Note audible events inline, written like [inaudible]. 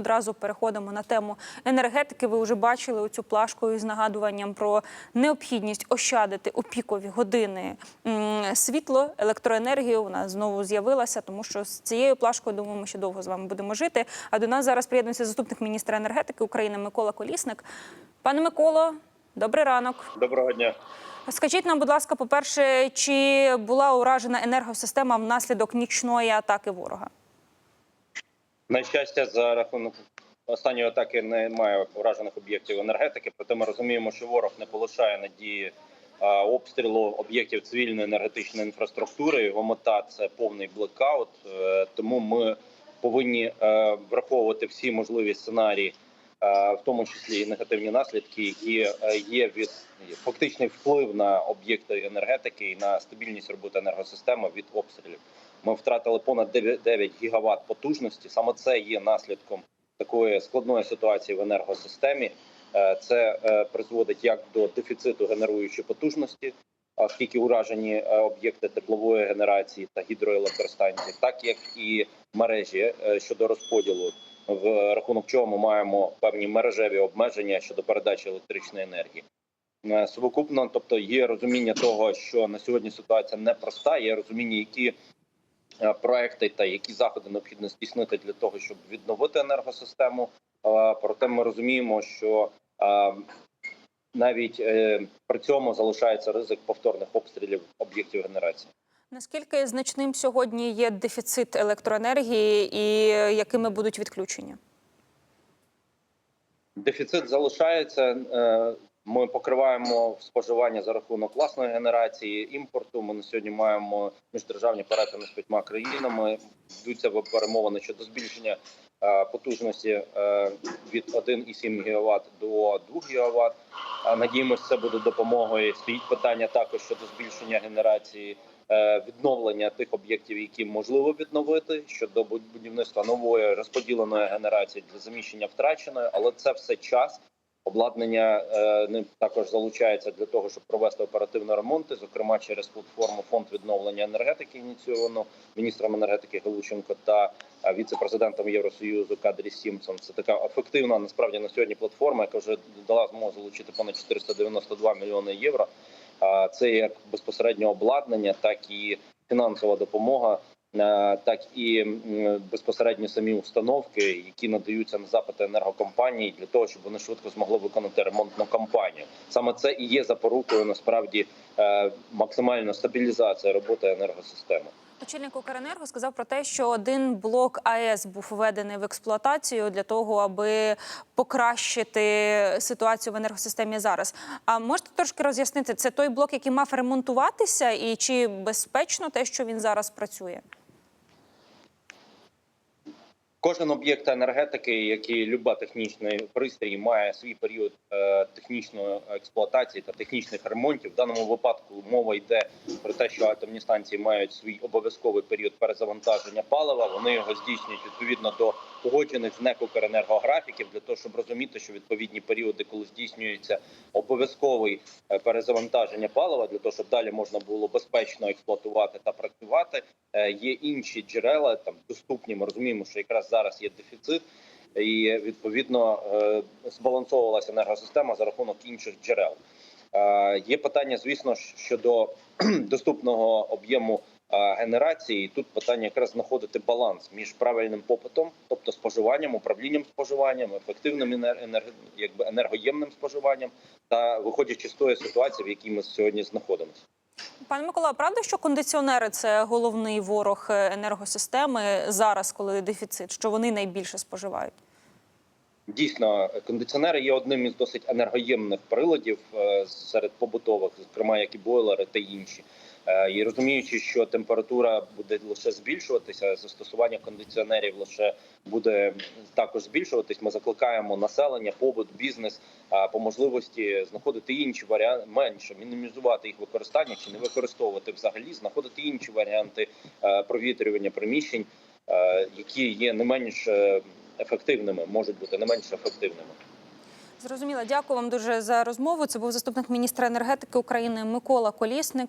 одразу переходимо на тему енергетики. Ви вже бачили оцю плашку із нагадуванням про необхідність ощадити у пікові години світло, електроенергію. Вона знову з'явилася, тому що з цією плашкою думаю, ми ще довго з вами будемо жити. А до нас зараз приєднується заступник міністра енергетики України Микола Колісник. Пане Миколо, добрий ранок. Доброго дня. Скажіть нам, будь ласка, по-перше, чи була уражена енергосистема внаслідок нічної атаки ворога? На щастя, за рахунок останньої атаки немає вражених об'єктів енергетики. Проте ми розуміємо, що ворог не полишає надії обстрілу об'єктів цивільної енергетичної інфраструктури. Його мета це повний блекаут. Е, Тому ми повинні е, враховувати всі можливі сценарії, в тому числі і негативні наслідки, які е, є від фактичний вплив на об'єкти енергетики і на стабільність роботи енергосистеми від обстрілів. Ми втратили понад 9 9 гігават потужності. Саме це є наслідком такої складної ситуації в енергосистемі. Е, Це е, призводить як до дефіциту генеруючої потужності, оскільки уражені е, об'єкти теплової генерації та гідроелектростанції, так як і мережі е, щодо розподілу, в рахунок чого ми маємо певні мережеві обмеження щодо передачі електричної енергії. Е, Совокупно, тобто є розуміння того, що на сьогодні ситуація непроста, є розуміння, які е, проекти та які заходи необхідно здійснити для того, щоб відновити енергосистему. Е, Проте ми розуміємо, що навіть при цьому залишається ризик повторних обстрілів об'єктів генерації. Наскільки значним сьогодні є дефіцит електроенергії і якими будуть відключення? Дефіцит залишається. е, Ми покриваємо споживання за рахунок власної генерації імпорту. Ми на сьогодні маємо міждержавні перетини з п'ятьма країнами. Йдуться перемовини щодо збільшення потужності е, від 1,7 ГВт до 2 ГВт. Е, Надіємося, це буде допомогою. Стоїть питання також щодо збільшення генерації. е, Відновлення тих об'єктів, які можливо відновити щодо буд- будівництва нової розподіленої генерації для заміщення втраченої, але це все час. Обладнання е, ним також залучається для того, щоб провести оперативні ремонти, зокрема через платформу фонд відновлення енергетики, ініційовано міністром енергетики Галученко та е, віце-президентом Євросоюзу Кадрі Сімпсон. Це така ефективна насправді на сьогодні платформа, яка вже дала змогу залучити понад 492 мільйони євро. Це як безпосередньо обладнання, так і фінансова допомога. Так і безпосередньо самі установки, які надаються на запити енергокомпаній для того, щоб вони швидко змогли виконати ремонтну кампанію. Саме це і є запорукою насправді е, максимальна стабілізація роботи енергосистеми. Очільник Укренерго сказав про те, що один блок АЕС був введений в експлуатацію для того, аби покращити ситуацію в енергосистемі зараз. А можете трошки роз'яснити, це той блок, який мав ремонтуватися, і чи безпечно те, що він зараз працює? Кожен об'єкт енергетики, як і люба технічний пристрій, має свій період е, технічної експлуатації та технічних ремонтів. В даному випадку мова йде про те, що атомні станції мають свій обов'язковий період перезавантаження палива. Вони його здійснюють відповідно до погоджених з НЕК для того, щоб розуміти, що відповідні періоди, коли здійснюється обов'язковий е, перезавантаження палива, для того, щоб далі можна було безпечно експлуатувати та працювати. Е, Є інші джерела там доступні. Ми розуміємо, що якраз зараз є дефіцит, і відповідно е, збалансовувалася енергосистема за рахунок інших джерел. Є питання, звісно, щодо [clears throat] доступного об'єму генерації. І Тут питання якраз знаходити баланс між правильним попитом, тобто споживанням, управлінням споживанням, ефективним енер- енерго- якби енергоємним споживанням, та виходячи з тої ситуації, в якій ми сьогодні знаходимося. Пане Микола, правда, що кондиціонери це головний ворог е, енергосистеми зараз, коли дефіцит, що вони найбільше споживають? Дійсно, кондиціонери є одним із досить енергоємних приладів е, серед побутових, зокрема як і бойлери та інші. Е, І розуміючи, що температура буде лише збільшуватися, застосування кондиціонерів лише буде також збільшуватись. Ми закликаємо населення, побут, бізнес е, по можливості знаходити інші варіанти, менше мінімізувати їх використання чи не використовувати взагалі, знаходити інші варіанти е, провітрювання приміщень, які є не менш ефективними, можуть бути не менш ефективними. Зрозуміло. Дякую вам дуже за розмову. Це був заступник міністра енергетики України Микола Колісник.